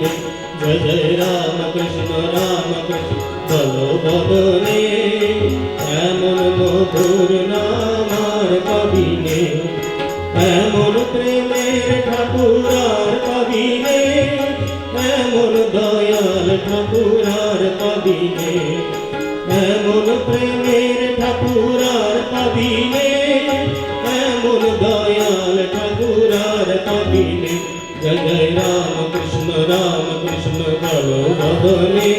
জয় জয় রাম কৃষ্ণ রাম কৃষ্ণ বলো বদনে, এমন মধুর নামার কবিনে এমন প্রেমের ঠাকুরার কবিনে এমন দয়াল ঠাকুরার কবিনে এমন প্রেমের ঠাকুরার কবিনে এমন দয়াল ঠাকুরার কবিনে জয় রাম কৃষ্ণ বলো বদনে।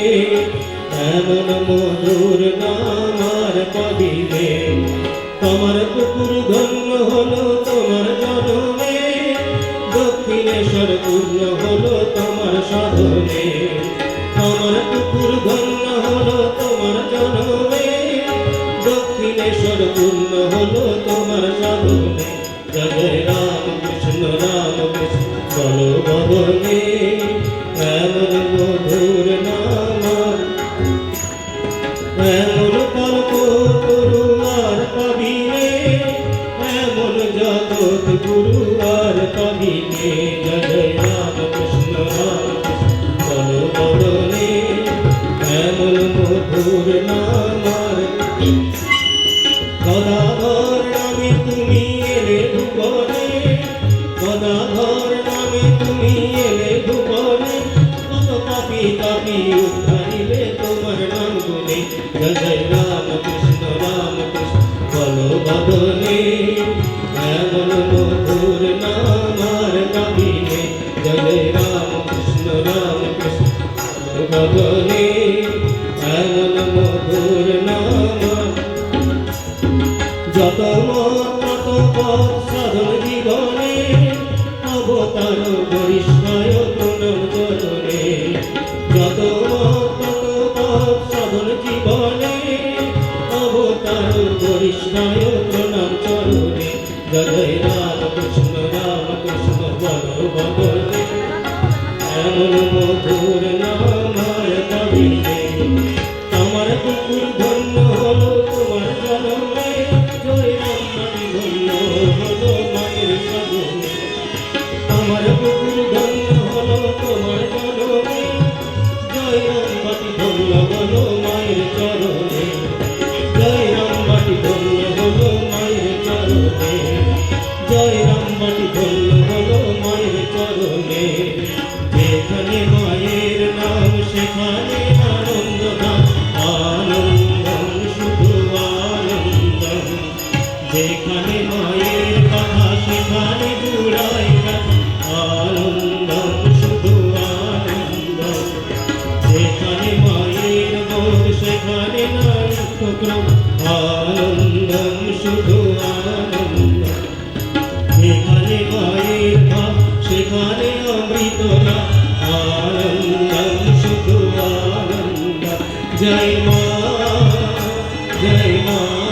এমন মধুর নাম আর তোমার পুকুর ধন্য হলো তোমার জনমে। দক্ষিণেশ্বর পূর্ণ হলো তোমার সাধনে। আমার পুকুর ধন্য হলো তোমার জনমে। দক্ষিণেশ্বর পূর্ণ হলো তোমার সাধনে। জয় রাম। Lord, শ্যামল মধুর সেখানে আরো Jai Ma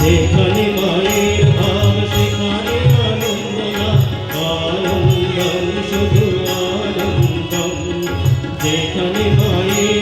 যেখানে মায়ের ভাব সেখানে আনন্দনা আনন্দম শুধু আনন্দম যেখানে মায়ের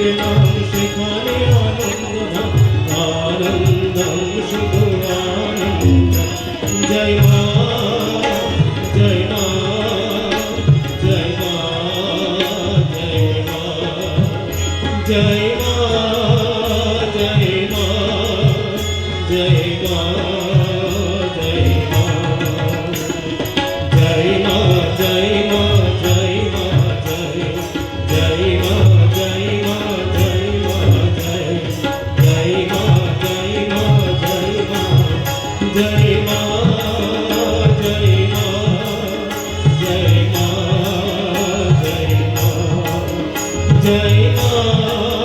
trời ơi oh.